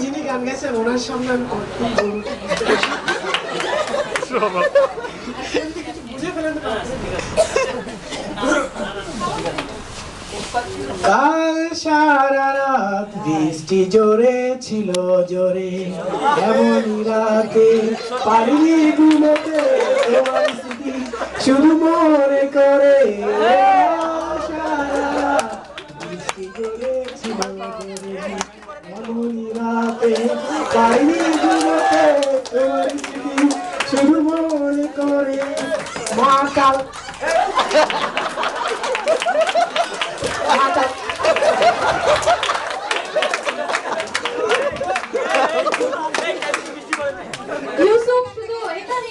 যিনি গান ওনার কাল সারা রাত বৃষ্টি জোরে ছিল জোরে এমন রাতে পারিনি ঘুমোতে শুধু মনে করে পাইনি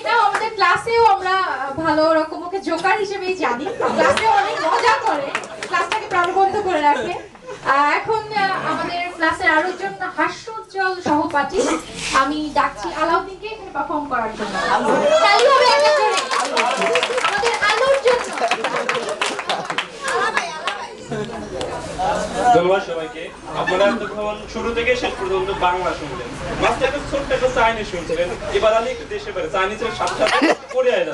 জগতে ক্লাসেও আমরা ভালো রকম ওকে জোকার হিসেবেই জানি। ক্লাসে অনেক মজা করে। ক্লাসটাকে প্রাণবন্ত করে রাখে। এখন আমাদের ক্লাসের আরও জন হাস্যোজ্জ্বল সহপাঠী। আমি ডাকছি আলাউদ্দিনকে এখানে পারফর্ম করার জন্য। আপনারা শুরু থেকে শেষ পর্যন্ত বাংলা শুনলেন। মাঝে একটা ছোট্ট একটা চাইনিজ এবার আমি একটু দেশে পারে চাইনিজের সাথে সাথে কোরিয়ায়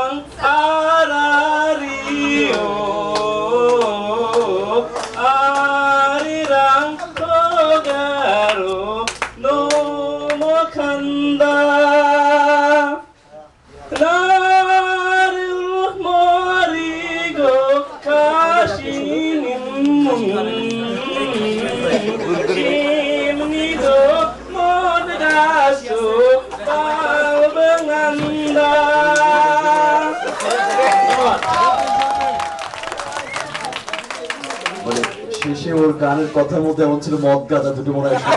সে ওর গানের কথার মধ্যে এমন ছিল মদ গাঁজা দুটো মনে হয় না?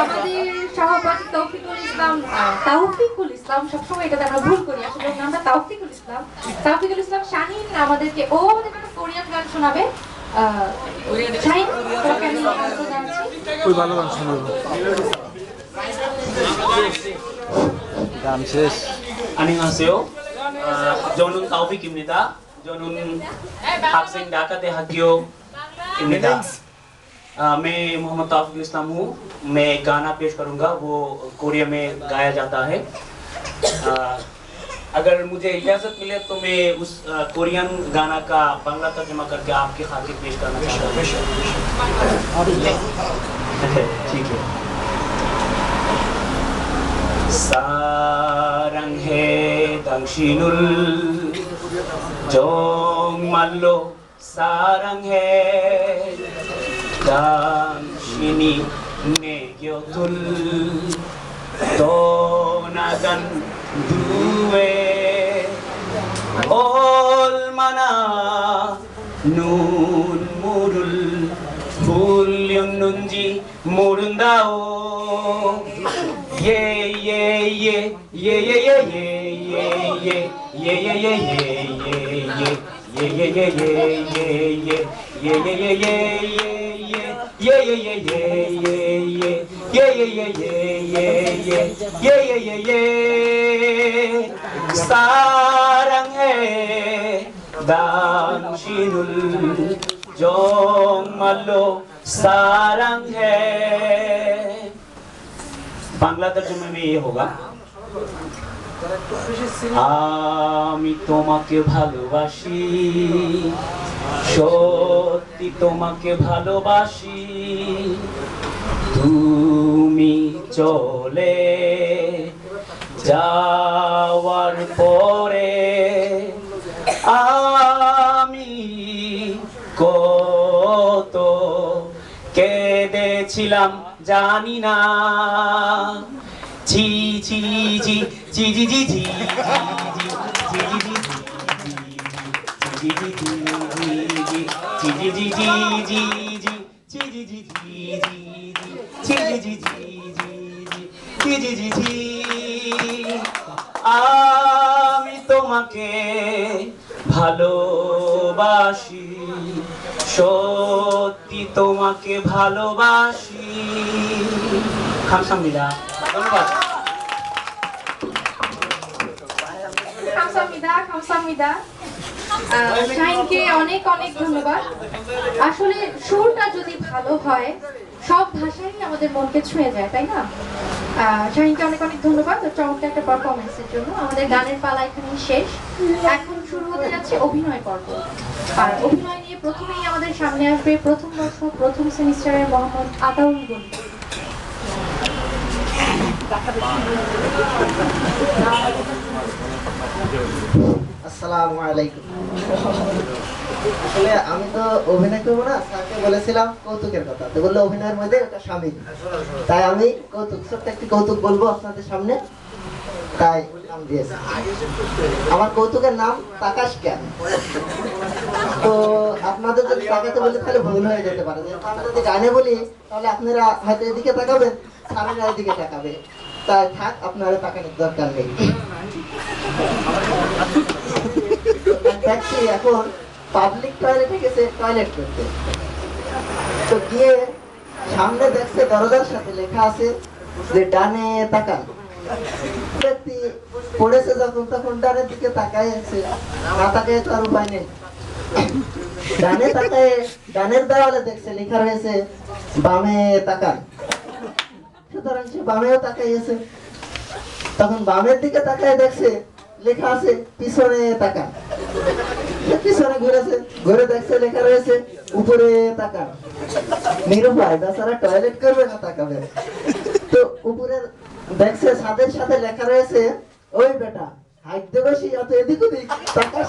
আমাদের সহপাঠী তৌফিকুল সবসময় এটাতে আমরা ভুল করি। আসলে ওর নামটা তৌফিকুল ইসলাম। তৌফিকুল ইসলাম শাহিন আমাদেরকে ও গান শোনাবে। গান শোনাবো। গান শেষ। 안녕하세요. jonun Taufik imnita, jonun Haksing Daka de Hakyo imnita. मैं मोहम्मद ताफिक इस्लाम हूँ। मैं गाना पेश करूँगा। वो कोरिया में गाया जाता है। अगर मुझे इजाज़त मिले तो मैं उस कोरियन गाना का बांग्ला तर्जमा करके आपके खातिर पेश करना चाहता हूँ। ठीक है। सा 사랑해 당신을. 정말로 사랑해 당신이 내 곁을 떠나간 후에 얼마나 눈 Sinul Jong Malo Sarang है बांग्ला तर्जुमे में ये होगा আমি তোমাকে ভালোবাসি, সত্যি তোমাকে ভালোবাসি। তুমি চলে যাওয়ার পরে আমি কত কেঁদেছিলাম জানি না। জি আমি তোমাকে ভালোবাসি সত্যি তোমাকে ভালোবাসি। খামসামিলা ধন্যবাদ শাহিনকে অনেক অনেক ধন্যবাদ। আসলে সুরটা যদি ভালো হয়, সব ভাষাই আমাদের মনকে ছুঁয়ে যায়, তাই না? শাহিনকে অনেক অনেক ধন্যবাদ। চমৎকার একটা পারফরমেন্সের জন্য। আমাদের গানের পালা এখানেই শেষ। এখন শুরু হতে যাচ্ছে অভিনয় পর্ব। আর অভিনয় নিয়ে প্রথমেই আমাদের সামনে আসবে প্রথম বর্ষ, প্রথম সেমিস্টারের মোহাম্মদ আতাউল গনি। তাই আমি আমার কৌতুকের নাম তাকাশ জ্ঞান তো আপনাদের যদি তাকাতে বলি, তাহলে ভুল হয়ে যেতে পারে। আমি যদি গানে বলি, তাহলে আপনারা হয়তো এদিকে তাকাবেন, স্বামীরা এদিকে তাকাবে। তাই থাক আপনারা তাকানোর দরকার নেই। এখন পাবলিক টয়লেটে গেছে টয়লেট করতে। তো গিয়ে সামনে দেখছে দরজার সাথে লেখা আছে যে, ডানে তাকান। ব্যক্তি পড়েছে যখন, তখন ডানের দিকে তাকায় আছে। না তাকায় তো আর উপায় নেই। ডানে তাকায়, ডানের দেওয়ালে দেখছে, লেখা রয়েছে, বামে তাকান। সুতরাং বামেও তাকাইছে তখন বামের দিকে তাকায় দেখছে, লেখা আছে, পিছনে তাকান। সে পিছনে ঘুরেছে, ঘুরে দেখছে, লেখা রয়েছে, উপরে তাকান। নিরুপায়, বেচারা টয়লেট করবে না তাকাবে। তো উপরে দেখছে, ছাদের সাথে লেখা রয়েছে, ওই বেটা, হাইট দেবে অত এদিক ওদিক, তাকাস?